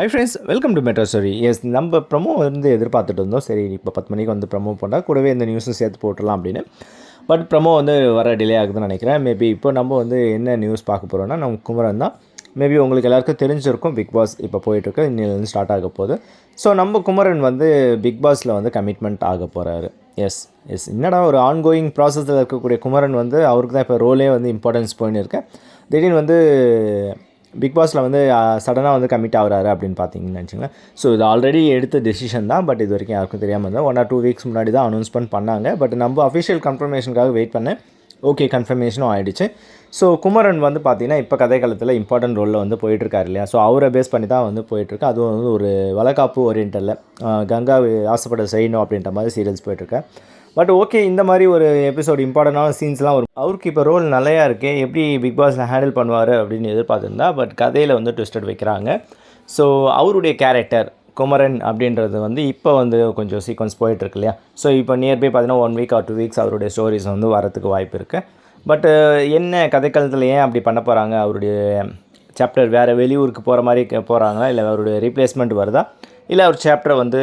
Hi friends welcome to metro stories நம்ம promo வந்து எதிர்பார்த்துட்டு இருந்தோம். சரி இப்போ பத்து மணிக்கு வந்து ப்ரமோ பண்ணால் கூடவே இந்த நியூஸும் சேர்த்து போட்டுடலாம் அப்படின்னு. பட் ப்ரமோ வந்து வர டிலே ஆகுதுன்னு நினைக்கிறேன். மேபி இப்போ நம்ம வந்து என்ன நியூஸ் பார்க்க போகிறோம்னா நம்ம குமரன் தான். மேபி உங்களுக்கு எல்லாருக்கும் தெரிஞ்சிருக்கும் பிக் பாஸ் இப்போ போயிட்டுருக்கு இன்னிலேருந்து ஸ்டார்ட் ஆக போகுது. ஸோ நம்ம குமரன் வந்து பிக் பாஸில் வந்து கமிட்மெண்ட் ஆக போகிறாரு எஸ் எஸ் என்னடா ஒரு ஆன்கோயிங் ப்ராசஸில் இருக்கக்கூடிய குமரன் வந்து அவருக்கு தான் இப்போ ரோலே வந்து இம்பார்ட்டன்ஸ் போயின்னு இருக்கேன் திடீர்னு வந்து பிக் பாஸில் வந்து சடனாக வந்து கமிட் ஆகிறாரு அப்படின்னு பார்த்தீங்கன்னு நினச்சிங்களேன் ஸோ இது ஆல்ரெடி எடுத்த டெசிஷன் தான். பட் இது வரைக்கும் யாருக்கும் தெரியாமல் இருந்தால் ஒன் ஆர் டூ வீக்ஸ் முன்னாடி தான் அனௌன்ஸ்மெண்ட் பண்ணாங்க. பட் நம்ம அஃபிஷியல் கன்ஃபர்மேஷனுக்காக வெயிட் பண்ணேன். ஓகே கன்ஃபர்மேஷனும் ஆகிடுச்சு ஸோ குமரன் வந்து பார்த்தீங்கன்னா இப்போ கதை காலத்தில் இம்பார்ட்டன்ட் ரோலில் வந்து போயிட்டுருக்காரு இல்லையா? ஸோ அவரை பேஸ் பண்ணி தான் வந்து போயிட்டுருக்கு. அதுவும் வந்து ஒரு வளக்காப்பு ஓரியன்டலில் கங்கா ஆசைப்பட செய்யணும் அப்படின்ற மாதிரி சீரியல்ஸ் போயிட்டுருக்கேன் பட் ஓகே இந்த மாதிரி ஒரு எபிசோட் இம்பார்ட்டண்டான சீன்ஸ்லாம் வரும். அவருக்கு இப்போ ரோல் நிறையா இருக்கே எப்படி பிக் பாஸில் ஹேண்டில் பண்ணுவார் அப்படின்னு எதிர்பார்த்துருந்தா பட் கதையில் வந்து ட்விஸ்டட் வைக்கிறாங்க. ஸோ அவருடைய கேரக்டர் குமரன் அப்படின்றது வந்து இப்போ வந்து கொஞ்சம் சீக்வன்ஸ் போயிட்டுருக்கு இல்லையா? ஸோ இப்போ நியர்பை பார்த்தீங்கன்னா one week or two weeks அவருடைய ஸ்டோரிஸ் வந்து வரத்துக்கு வாய்ப்பு இருக்குது பட்டு என்ன கதைக்களத்தில் ஏன் அப்படி பண்ண போகிறாங்க அவருடைய சாப்டர் வேறு வெளியூருக்கு போகிற மாதிரி போகிறாங்களா இல்லை அவருடைய ரீப்ளேஸ்மெண்ட் வருதா? இல்லை அவர் சாப்டரை வந்து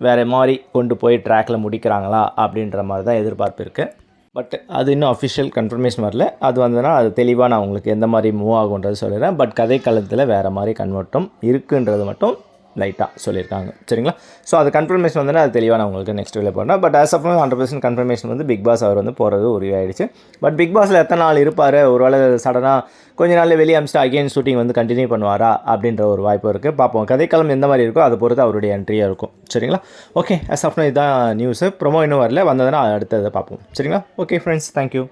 வேறு மாதிரி கொண்டு போய் ட்ராக்ல முடிக்கிறாங்களா? அப்படின்ற மாதிரி தான் எதிர்பார்ப்பு இருக்குது பட் அது இன்னும் அஃபிஷியல் கன்ஃபர்மேஷன் வரல. அது வந்ததுன்னா அது தெளிவாக நான் உங்களுக்கு எந்த மாதிரி மூவ் ஆகுன்றது சொல்லிடுறேன். பட் கதை காலத்தில் வேறு மாதிரி கன்வெர்ட்டும் இருக்குன்றது மட்டும் லைட்டாக சொல்லியிருக்காங்க. சரிங்களா? ஸோ அது கன்ஃபர்மேஷன் வந்து அது தெளிவாக நான் உங்களுக்கு நெக்ஸ்ட் வீடியோ போடுறேன். But as of hundred percent confirmation வந்து பிக் பாஸ் அவர் வந்து போகிறது உறுதியாயிடுச்சு பட் பிக் பாஸில் எத்தனை நாள் இருப்பார்? ஒரு வேளை சடனாக கொஞ்ச நாள் வெளியே அமிச்சிட்டு அகெயின் ஷூட்டிங் வந்து கண்டினியூ பண்ணுவாரா? அப்படின்ற ஒரு வாய்ப்பு இருக்குது பார்ப்போம். கதைக்களம் எந்த மாதிரி இருக்கோ அதை பொறுத்து அவருடைய என்ட்ரியாக இருக்கும். சரிங்களா? ஓகே ஆஸ் ஆஃப் இதுதான் நியூஸு ப்ரொமோ இன்னும் வரல. வந்ததுன்னா அடுத்ததை பார்ப்போம். சரிங்களா? Okay friends thank you